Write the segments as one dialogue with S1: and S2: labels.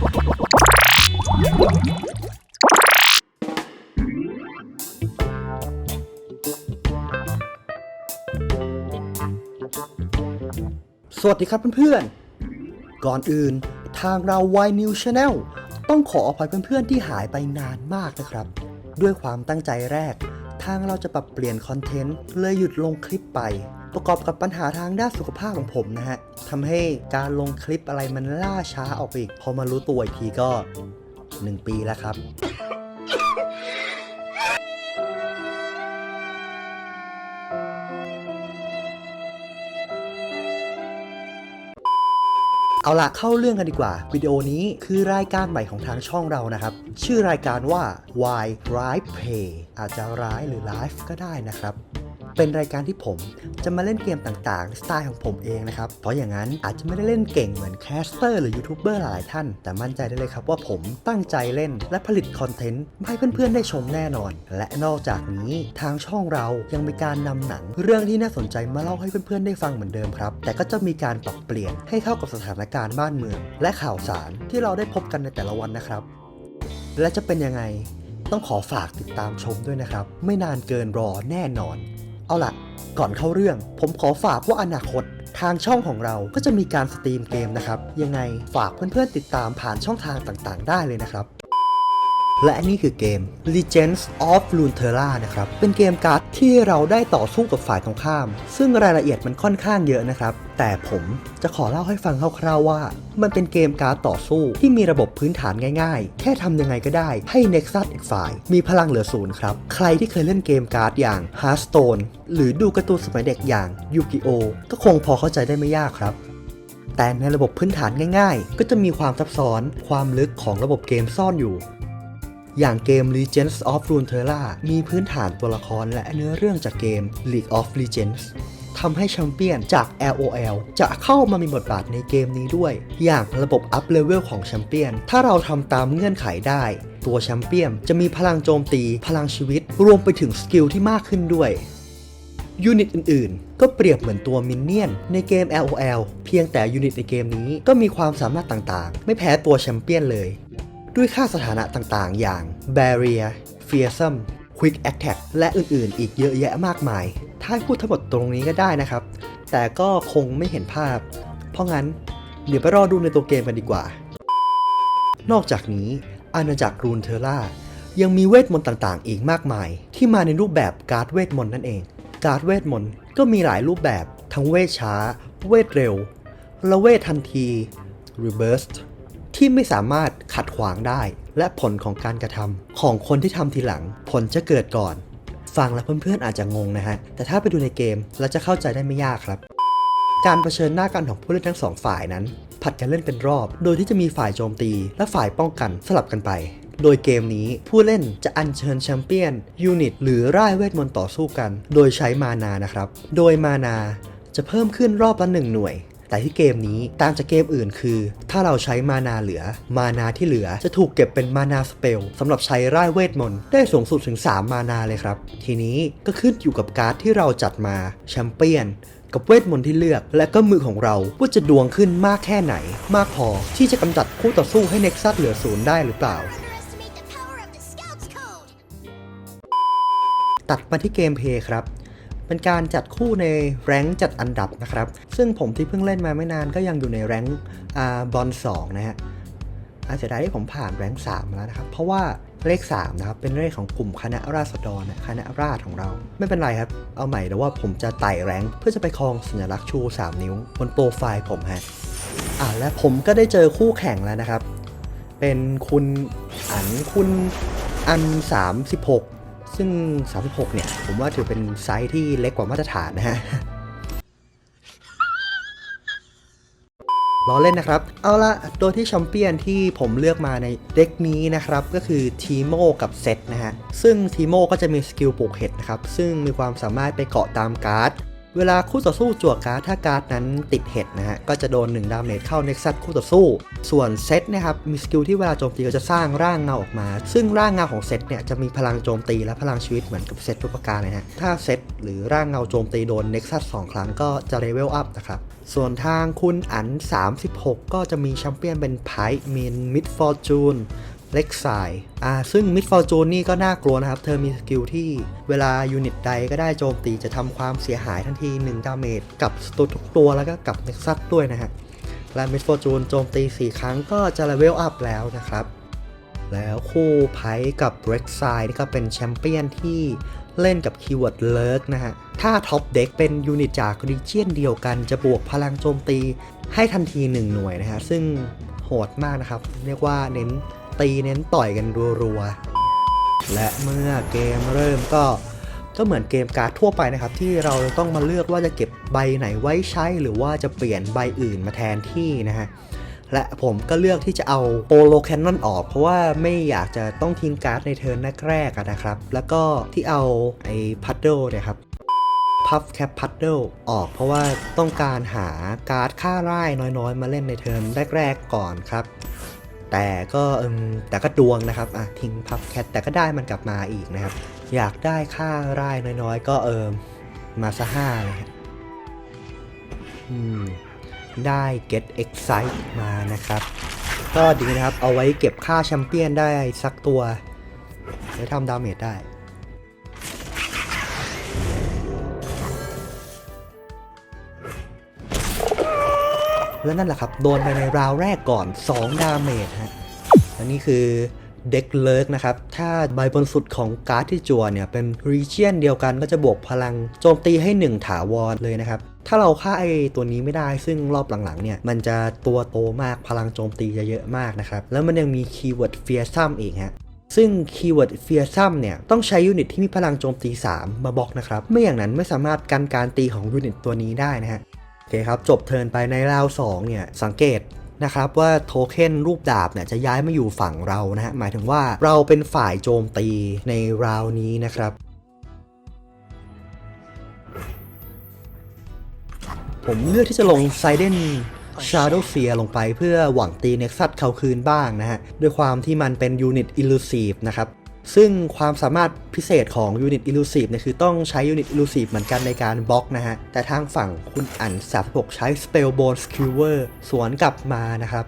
S1: สวัสดีครับเพื่อนๆ ก่อนอื่นทางเรา Y New Channel ต้องขออภัยเพื่อนๆที่หายไปนานมากนะครับ ด้วยความตั้งใจแรก ทางเราจะปรับเปลี่ยนคอนเทนต์เลยหยุดลงคลิปไป ประกอบกับปัญหาทางด้านสุขภาพของผมนะฮะทำให้การลงคลิปอะไรมันล่าช้าออกไปอีก พอมารู้ตัวอีกทีก็ 1 ปีแล้วครับเอาล่ะเข้าเรื่องกันดีกว่า วิดีโอนี้คือรายการใหม่ของทางช่องเรานะครับ ชื่อรายการว่า Why Drive Play อาจจะร้ายหรือ Live ก็ได้นะครับ เป็นรายการที่ผม จะมาเล่นเกมต่างๆ สไตล์ของผมเองนะครับ เพราะอย่างนั้นอาจจะไม่ได้เล่นเก่งเหมือนแคสเตอร์หรือยูทูบเบอร์หลายท่าน แต่มั่นใจได้เลยครับว่าผมตั้งใจเล่นและผลิตคอนเทนต์ให้เพื่อนๆได้ชมแน่นอน และนอกจากนี้ทางช่องเรายังมีการนำหนัง เรื่องที่น่าสนใจมาเล่าให้เพื่อนๆได้ฟังเหมือนเดิมครับ แต่ก็จะมีการปรับเปลี่ยนให้เข้ากับสถานการณ์บ้านเมือง และข่าวสารที่เราได้พบกันในแต่ละวันนะครับ และจะเป็นยังไงต้องขอฝากติดตามชมด้วยนะครับ ไม่นานเกินรอแน่นอน เอาล่ะ ก่อนเข้าเรื่อง ผมขอฝากว่าอนาคตทางช่องของเราก็จะมีการสตรีมเกมนะครับ ยังไงฝากเพื่อนๆติดตามผ่านช่องทางต่างๆ ได้เลยนะครับ และนี่คือเกม Legends of Runeterra นะครับ เป็นเกมการ์ดที่เราได้ต่อสู้กับฝ่ายตรงข้าม ซึ่งรายละเอียดมันค่อนข้างเยอะนะครับ แต่ผมจะขอเล่าให้ฟังคร่าวๆว่า มันเป็นเกมการ์ดต่อสู้ที่มีระบบพื้นฐานง่ายๆ แค่ทำยังไงก็ได้ให้ Nexus อีกฝ่าย มีพลังเหลือศูนย์ครับ ใครที่เคยเล่นเกมการ์ดอย่าง Hearthstone หรือดูการ์ตูนสมัยเด็กอย่าง Yu-Gi-Oh ก็คงพอเข้าใจได้ไม่ยากครับแต่ในระบบพื้นฐานง่าย ๆ ก็จะมีความซับซ้อน ความลึกของระบบเกมซ่อนอยู่ อย่างเกม Legends of Runeterra มีพื้นฐานตัวละครและเนื้อเรื่องจากเกม League of Legends ทำให้แชมเปี้ยนจาก LOL จะเข้ามามีบทบาทในเกมนี้ด้วย อย่างระบบอัพเลเวลของแชมเปี้ยน ถ้าเราทำตามเงื่อนไขได้ ตัวแชมเปี้ยนจะมีพลังโจมตี พลังชีวิต รวมไปถึงสกิลที่มากขึ้นด้วย ยูนิตอื่น ๆ ก็เปรียบเหมือนตัวมินเนี่ยนในเกม LOL เพียงแต่ยูนิตในเกมนี้ก็มีความสามารถต่าง ๆ ไม่แพ้ตัวแชมเปี้ยนเลย ด้วยค่าสถานะต่างๆ อย่าง Barrier Fearsome Quick Attack และอื่นๆ อีกเยอะแยะมากมาย ถ้าพูดทั้งหมดตรงนี้ก็ได้นะครับ แต่ก็คงไม่เห็นภาพ เพราะงั้นเดี๋ยวไปรอดูในตัวเกมกันดีกว่า นอกจากนี้อาณาจักรรูนเทอร่ายังมีเวทมนต์ต่างๆ อีกมากมาย ที่มาในรูปแบบการ์ดเวทมนต์นั่นเอง การ์ดเวทมนต์ก็มีหลายรูปแบบทั้งเวทช้า เวทเร็วและเวททันที Reburst ที่ไม่สามารถขัดขวางได้ และผลของการกระทำของคนที่ทำทีหลัง ผลจะเกิดก่อน ฟังแล้วเพื่อนๆอาจจะงงนะฮะ แต่ถ้าไปดูในเกมแล้วจะเข้าใจได้ไม่ยากครับ การเผชิญหน้ากันของผู้เล่นทั้งสองฝ่ายนั้น ผัดกันเล่นเป็นรอบ โดยที่จะมีฝ่ายโจมตี และฝ่ายป้องกันสลับกันไป โดยเกมนี้ผู้เล่นจะอัญเชิญแชมเปี้ยนยูนิตหรือร่ายเวทมนต์ต่อสู้กัน โดยใช้มานานะครับ โดยมานาจะเพิ่มขึ้นรอบละหนึ่งหน่วย แต่ที่เกมนี้ต่างจากเกมอื่นคือ ถ้าเราใช้มานาเหลือ มานาที่เหลือจะถูกเก็บเป็นมานาสเปลสำหรับใช้ร่ายเวทมนต์ได้สูงสุดถึง 3 มานาเลยครับ ทีนี้ก็ขึ้นอยู่กับการ์ดที่เราจัดมาแชมเปี้ยนกับเวทมนต์ที่เลือกและก็มือของเราว่าจะดวงขึ้นมากแค่ไหน มากพอที่จะกำจัดคู่ต่อสู้ให้เน็กซัสเหลือศูนย์ได้หรือเปล่าตัดมาที่เกมเพย์ครับ เป็นการจัดคู่ในแรงจัดอันดับนะครับ ซึ่งผมที่เพิ่งเล่นมาไม่นานก็ยังอยู่ในแรงค์อ่าบอล2นะฮะอาเสียดายที่ผมผ่านแรงค์3แล้วนะครับ เพราะว่าเลข3นะครับเป็นเลขของกลุ่มคณะราษฎรนะคณะราษฎรของเรา ไม่เป็นไรครับ เอาใหม่แต่ว่าผมจะไต่แรงเพื่อจะไปครองสัญลักษณ์ชู 3 นิ้ว บนโปรไฟล์ผมฮะอ่าและผมก็ได้เจอคู่แข่งแล้วนะครับ เป็นคุณอันคุณอัน 36 ซึ่ง 36 เนี่ย ผมว่าถือเป็นไซส์ที่เล็กกว่ามาตรฐานนะฮะล้อเล่นนะครับ เอาละตัวที่แชมเปี้ยนที่ผมเลือกมาในเด็กนี้นะครับ ก็คือทีโมกับเซตนะฮะ ซึ่งทีโมก็จะมีสกิลปลูกเห็ดนะครับ ซึ่งมีความสามารถไปเกาะตามการ์ด เวลาคู่ต่อสู้จั่วการ์ดถ้าการ์ดนั้นติดเห็ดนะฮะก็จะโดน1ดาเมจเข้าเน็กซัสคู่ต่อสู้ ส่วนเซตนะครับมีสกิลที่เวลาโจมตีก็จะสร้างร่างเงาออกมา ซึ่งร่างเงาของเซตเนี่ยจะมีพลังโจมตีและพลังชีวิตเหมือนกับเซตทุกประการเลยนะฮะถ้าเซตหรือร่างเงาโจมตีโดนเน็กซัส2ครั้งก็จะเลเวลอัพนะครับส่วนทางคุณอัน 36 ก็จะมีแชมเปี้ยนเป็นไพร์มินมิดฟอร์จูน เล็กไซอ่าซึ่งมิดฟอร์จูนนี่ก็น่ากลัวนะครับ เธอมีสกิลที่เวลายูนิตใดก็ได้โจมตีจะทำความเสียหายทันที 1 ดาเมจกับสตูทุกตัวแล้วก็กับเน็กซัสด้วยนะฮะและมิดฟอร์จูนโจมตี 4 ครั้งก็จะเลเวลอัพแล้วนะครับ แล้วคู่ไพกับเร็กไซนี่ก็เป็นแชมเปี้ยนที่เล่นกับคีย์เวิร์ดเลิกนะฮะ ถ้าท็อปเด็กเป็นยูนิตจากรีเจียนเดียวกันจะบวกพลังโจมตีให้ทันที 1 หน่วยนะฮะ ซึ่งโหดมากนะครับ เรียกว่าเน้น ตีเน้นต่อยกันรัวๆ และเมื่อเกมเริ่มก็ก็เหมือนเกมการ์ดทั่วไปนะครับ ที่เราต้องมาเลือกว่าจะเก็บใบไหนไว้ใช้หรือว่าจะเปลี่ยนใบอื่นมาแทนที่นะฮะและผมก็เลือกที่จะเอาโปโลแคนนอนออก เพราะว่าไม่อยากจะต้องทิ้งการ์ดในเทิร์นแรกๆนะครับ แล้วก็ที่เอาไอ้พัดเดิลเนี่ยครับพัฟแคปพัดเดิลออก เพราะว่าต้องการหาการ์ดค่าไร่น้อยๆ มาเล่นในเทิร์นแรกๆก่อนครับ แต่ก็แต่ก็ดวงนะครับอะทิ้งพับแคทแต่ก็ได้มันกลับมาอีกนะครับ อยากได้ค่าร่น้อยๆ ก็เอิมมาซะห้าเลยฮะอืมได้ Get Excite มานะครับ ก็ดีนะครับเอาไว้เก็บค่าแชมเปี้ยนได้สักตัวไว้ทำดาเมจได้ และนั่นแหละครับ โดนไปในราวแรกก่อน 2 ดาเมจฮะและนี่คือเด็กเลิกนะครับ ถ้าใบบนสุดของการ์ดที่จัวเนี่ย เป็นรีเจียนเดียวกันก็จะบวกพลังโจมตีให้ 1 ถาวรเลยนะครับ ถ้าเราฆ่าไอตัวนี้ไม่ได้ซึ่งรอบหลังๆเนี่ย มันจะตัวโตมากพลังโจมตีจะเยอะมากนะครับ แล้วมันยังมีคีย์เวิร์ดเฟียซัมอีกฮะซึ่งคีย์เวิร์ดเฟียซัมเนี่ย ต้องใช้ยูนิตที่มีพลังโจมตี 3 มาบล็อกนะครับ ไม่อย่างนั้นไม่สามารถกันการตีของยูนิตตัวนี้ได้นะฮะ อเคครับจบเทินไปในราว2เนี่ยสังเกตนะครับว่าโทเค็นรูปดาบเนี่ยจะย้ายมาอยู่ฝั่งเรานะฮะหมายถึงว่าเราเป็นฝ่ายโจมตีในราวนี้นะครับ ผมเลือกที่จะลงไซเดนชาร์โดเฟียลงไปเพื่อหวังตีเน็กซัสเขาคืนบ้างนะฮะด้วยความที่มันเป็นยูนิตอิลูซีฟนะครับ ซึ่งความสามารถพิเศษของยูนิตอิลูซีฟเนี่ยคือต้องใช้ยูนิตอิลูซีฟเหมือนกันในการบล็อกนะฮะ แต่ทางฝั่งคุณอัน36 ใช้ Spellbone Skewer สวนกลับมานะครับ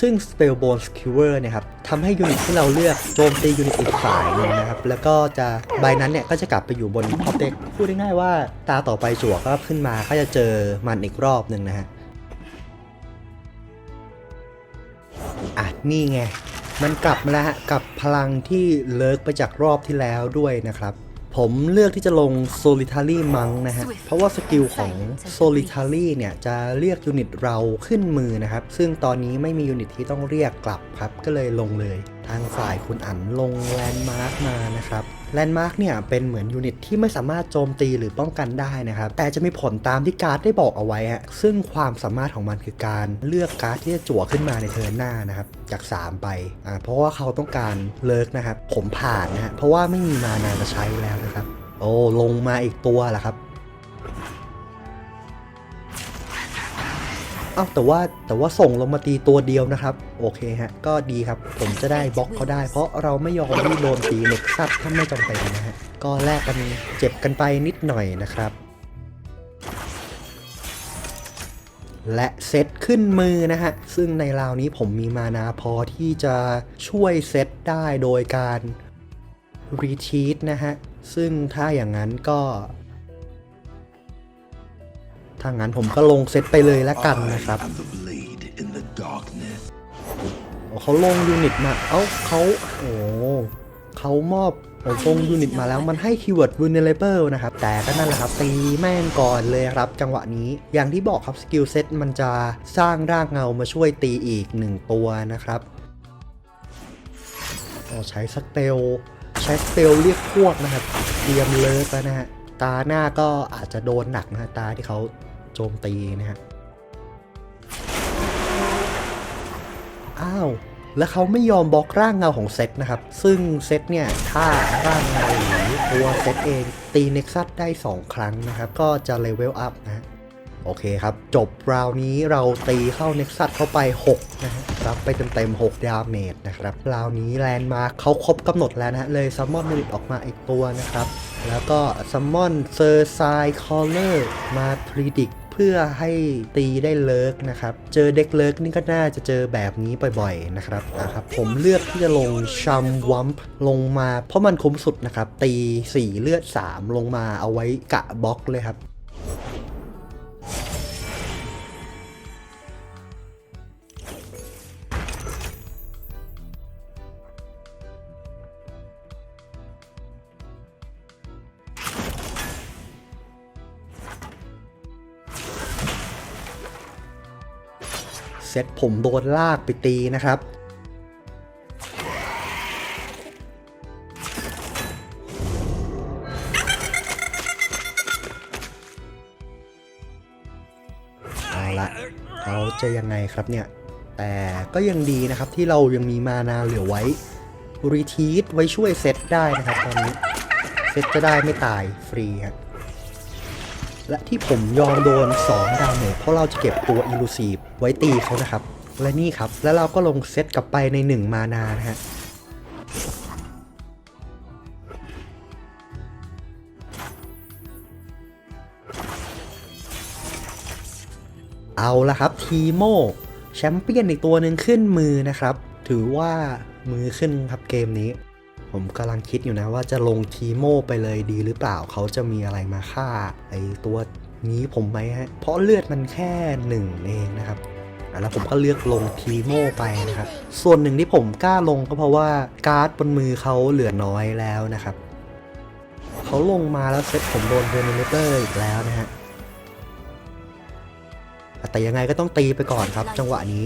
S1: ซึ่ง Spellbone Skewer เนี่ยครับทำให้ยูนิตที่เราเลือกโจมตียูนิตอีกฝ่ายหนึงนะครับ แล้วก็จะใบนั้นเนี่ยก็จะกลับไปอยู่บนท็อปเด็กพูดง่ายๆว่าตาต่อไปจั่วก็ขึ้นมาก็จะเจอมันอีกรอบหนึ่งนะฮะอะนี่ไง มันกลับมาแล้วฮะกับพลังที่เลิกไปจากรอบที่แล้วด้วยนะครับ ผมเลือกที่จะลง Solitary Monk นะฮะ เพราะว่าสกิลของ Solitary เนี่ยจะเรียกยูนิตเราขึ้นมือนะครับ ซึ่งตอนนี้ไม่มียูนิตที่ต้องเรียกกลับครับ ก็เลยลงเลย ทางฝ่ายคุณอันลงแลนด์มาร์กมานะครับ แลนด์มาร์กเนี่ยเป็นเหมือนยูนิตที่ไม่สามารถโจมตีหรือป้องกันได้นะครับ แต่จะมีผลตามที่การ์ดได้บอกเอาไว้ฮะซึ่งความสามารถของมันคือการเลือกการ์ดที่จะจั่วขึ้นมาในเทิร์นหน้านะครับจาก 3 ไปอ่าเพราะว่าเขาต้องการเลิกนะครับผมผ่านนะฮะเพราะว่าไม่มีมานาจะใช้แล้วนะครับ โอ้ลงมาอีกตัวแหละครับ อ้าแต่ว่าแต่ว่าส่งลงมาตีตัวเดียวนะครับ โอเคฮะ ก็ดีครับ ผมจะได้บล็อกเขาได้ เพราะเราไม่ยอมที่โดนตีเน็กซัดถ้าไม่จำเป็นนะฮะ ก็แลกกันเจ็บกันไปนิดหน่อยนะครับ และเซตขึ้นมือนะฮะ ซึ่งในราวนี้ผมมีมานาพอที่จะช่วยเซตได้โดยการรีทีตนะฮะ ซึ่งถ้าอย่างนั้นก็ ถ้างั้นผมก็ลงเซตไปเลยละกันนะครับ
S2: I am the blade in the darkness.
S1: โอ้เขาลงยูนิตมา เอ้าเขาโอ้เขามอบโอ้ลงยูนิตมาแล้วมันให้คีย์เวิร์ด vulnerable นะครับ แต่ก็นั่นแหละครับ ตีแม่งก่อนเลยครับ จังหวะนี้อย่างที่บอกครับสกิลเซ็ตมันจะสร้างร่างเงามาช่วยตีอีกหนึ่งตัวนะครับโอ้ใช้สเปลใช้สเปลเรียกพวกนะครับ เตรียมเลิกแล้วนะฮะตาหน้าก็อาจจะโดนหนักนะฮะตาที่เขา โจมตีนะฮะ อ้าว แล้วเขาไม่ยอมบล็อกร่างเงาของเซตนะครับ ซึ่งเซตเนี่ย ถ้าร่างเงาหรือตัวเซตเอง ตีเน็กซัสได้ 2 ครั้งนะครับ ก็จะเลเวลอัพนะ โอเคครับ จบราวนี้เราตีเข้าเน็กซัสเข้าไป 6 นะฮะ รับไปเต็มๆ6ดาเมจนะครับ ราวนี้แลนด์มาร์คเขาครบกำหนดแล้วนะเลยซัมมอนมิลิตออกมาอีกตัวนะครับแล้วก็ซัมมอนเซอร์ไซคอลเลอร์มาพรีดิก พื่อให้ตีได้เลิกนะครับ เจอเด็กเลิกนี่ก็น่าจะเจอแบบนี้บ่อยๆนะครับนะครับ ผมเลือกที่จะลงชัมวัมป์ลงมา เพราะมันคุ้มสุดนะครับ ตี 4 เลือด 3 ลงมาเอาไว้กะบล็อกเลยครับ เซตผมโดนลากไปตีนะครับเอาละเขาจะยังไงครับเนี่ย แต่ก็ยังดีนะครับที่เรายังมีมานาเหลือไว้รีทีทไว้ช่วยเซตได้นะครับตอนนี้ เซตจะได้ไม่ตายฟรีครับ และที่ผมยอมโดน2ดาเมจเพราะเราจะเก็บตัวอิลูซีฟไว้ตีเขานะครับ และนี่ครับ แล้วเราก็ลงเซตกลับไปใน 1 มานานะฮะเอาละครับทีโมแชมเปี้ยนอีกตัวหนึ่งขึ้นมือนะครับ ถือว่ามือขึ้นครับเกมนี้ ผมกำลังคิดอยู่นะว่าจะลงทีโมไปเลยดีหรือเปล่าเขาจะมีอะไรมาฆ่าไอตัวนี้ผมไหมฮะ เพราะเลือดมันแค่หนึ่งเองนะครับแล้วผมก็เลือกลงทีโมไปนะครับ ส่วนหนึ่งที่ผมกล้าลงก็เพราะว่าการ์ดบนมือเขาเหลือน้อยแล้วนะครับ เขาลงมาแล้วเซตผมโดนเดนเนเตอร์อีกแล้วนะฮะ แต่ยังไงก็ต้องตีไปก่อนครับจังหวะนี้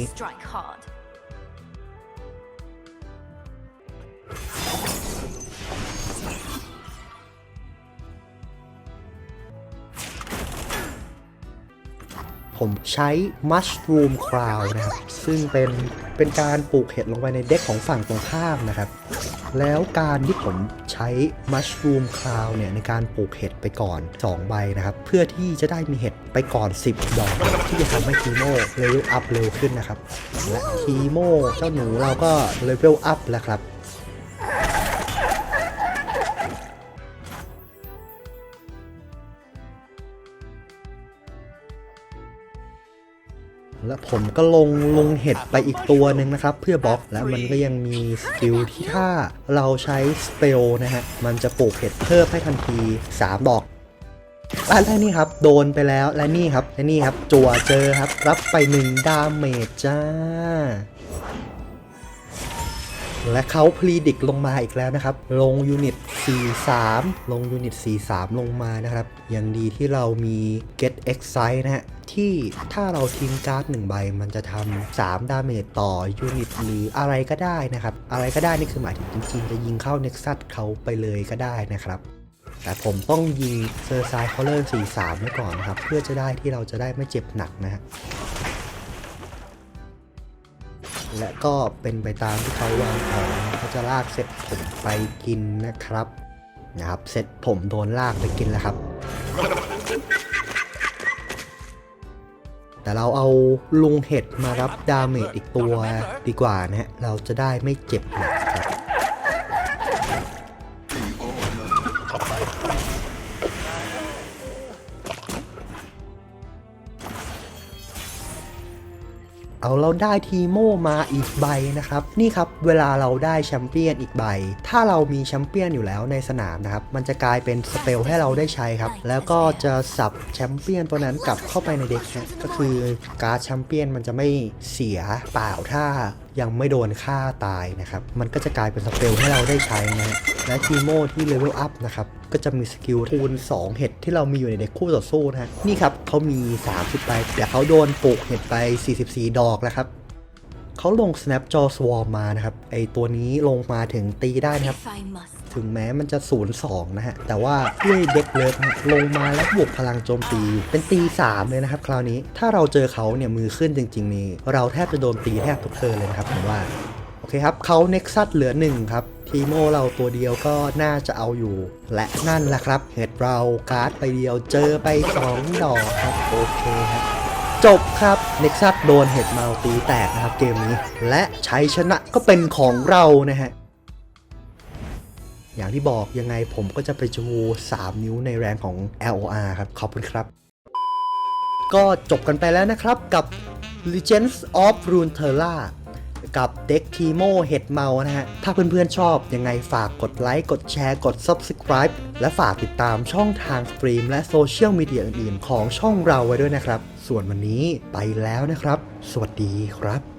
S1: ผมใช้ Mushroom Crown นะครับ ซึ่งเป็นเป็นการปลูกเห็ดลงไปในเด็กของฝั่งตรงข้ามนะครับ แล้วการที่ผมใช้ Mushroom Crown เนี่ยในการปลูกเห็ดไปก่อน 2 ใบนะครับ เพื่อที่จะได้มีเห็ดไปก่อน 10 ดอก ที่จะทำให้ทีโมเลเวลอัพเร็วขึ้นนะครับ และทีโมเจ้าหนูเราก็เลเวลอัพแล้วครับ และผมก็ลงลงเห็ดไปอีกตัวหนึ่งนะครับ เพื่อบล็อกและมันก็ยังมีสกิลที่ถ้าเราใช้สเปลนะฮะมันจะปลูกเห็ดเพิ่มให้ทันที 3 ดอกและและนี่ครับ โดนไปแล้วและนี่ครับและนี่ครับจั่วเจอครับ รับไป1ดาเมจจ้า และเขาพลีดิกลงมาอีกแล้วนะครับ ลงยูนิต 43 ลงยูนิต 43 ลงมานะครับ ยังดีที่เรามี Get Excite นะฮะที่ถ้าเราทิ้งการ์ดหนึ่งใบ มันจะทำ3ดาเมจต่อยูนิตหรืออะไรก็ได้นะครับ อะไรก็ได้นี่คือหมายถึงจริงๆ จะยิงเข้า Nexus เขาไปเลยก็ได้นะครับแต่ผมต้องยิงเซอร์ไซคอลเลอร์43ไว้ก่อนนะครับ เพื่อจะได้ที่เราจะได้ไม่เจ็บหนักนะฮะ และก็เป็นไปตามที่เขาวางแผนเขาจะลากเสร็จผมไปกินนะครับนะครับ เสร็จผมโดนลากไปกินแล้วครับ แต่เราเอาลุงเห็ดมารับดาเมจอีกตัวดีกว่านะฮะเราจะได้ไม่เจ็บหนักครับ เอาเราได้ทีโมมาอีกใบนะครับ นี่ครับเวลาเราได้แชมเปี้ยนอีกใบ ถ้าเรามีแชมเปี้ยนอยู่แล้วในสนามนะครับ มันจะกลายเป็นสเปลให้เราได้ใช้ครับ แล้วก็จะสับแชมเปี้ยนตัวนั้นกลับเข้าไปในเด็กนะก็คือการ์ดแชมเปี้ยนมันจะไม่เสียเปล่าถ้า ยังไม่โดนฆ่าตายนะครับ มันก็จะกลายเป็นสเปลให้เราได้ใช้นะ และทีโมที่เลเวลอัพนะครับ ก็จะมีสกิลคูณ 2 เห็ดที่เรามีอยู่ในเด็กคู่ต่อสู้นะฮะนี่ครับเขามี 30 ไป แต่เขาโดนปลูกเห็ดไป 44 ดอกแล้วครับ เขาลง snap jaw swarm มานะครับ ไอตัวนี้ลงมาถึงตีได้นะครับ
S3: If I must.
S1: ถึงแม้มันจะ 0-2 นะฮะ แต่ว่าด้วยเด็กเลิฟนะลงมาแล้วบวกพลังโจมตี เป็นตี 3 เลยนะครับ คราวนี้ถ้าเราเจอเขาเนี่ยมือขึ้นจริง ๆ นี่ เราแทบจะโดนตีแทบทุกเทิร์นเลยนะครับผมว่า โอเคครับเขาเน็กซัสเหลือหนึ่งครับทีโมเราตัวเดียวก็น่าจะเอาอยู่ และนั่นแหละครับ เห็ดเราการ์ดไปเดียวเจอไป 2 ดอกครับ โอเคครับ จบครับเน็กซัสโดนเห็ดเมาตีแตกนะครับเกมนี้ และชัยชนะก็เป็นของเรานะฮะอย่างที่บอกยังไงผมก็จะไปจู3 นิ้วในแรงของ LOR ครับ ขอบคุณครับ ก็จบกันไปแล้วนะครับกับ Legends of Runeterra กับเด็กทีโมเห็ดเมานะฮะ ถ้าเพื่อนๆชอบยังไงฝากกดไลค์ กดแชร์ กด Subscribe และฝากติดตามช่องทางสตรีมและโซเชียลมีเดียอื่นๆ ของช่องเราไว้ด้วยนะครับ ส่วนวันนี้ไปแล้วนะครับ สวัสดีครับ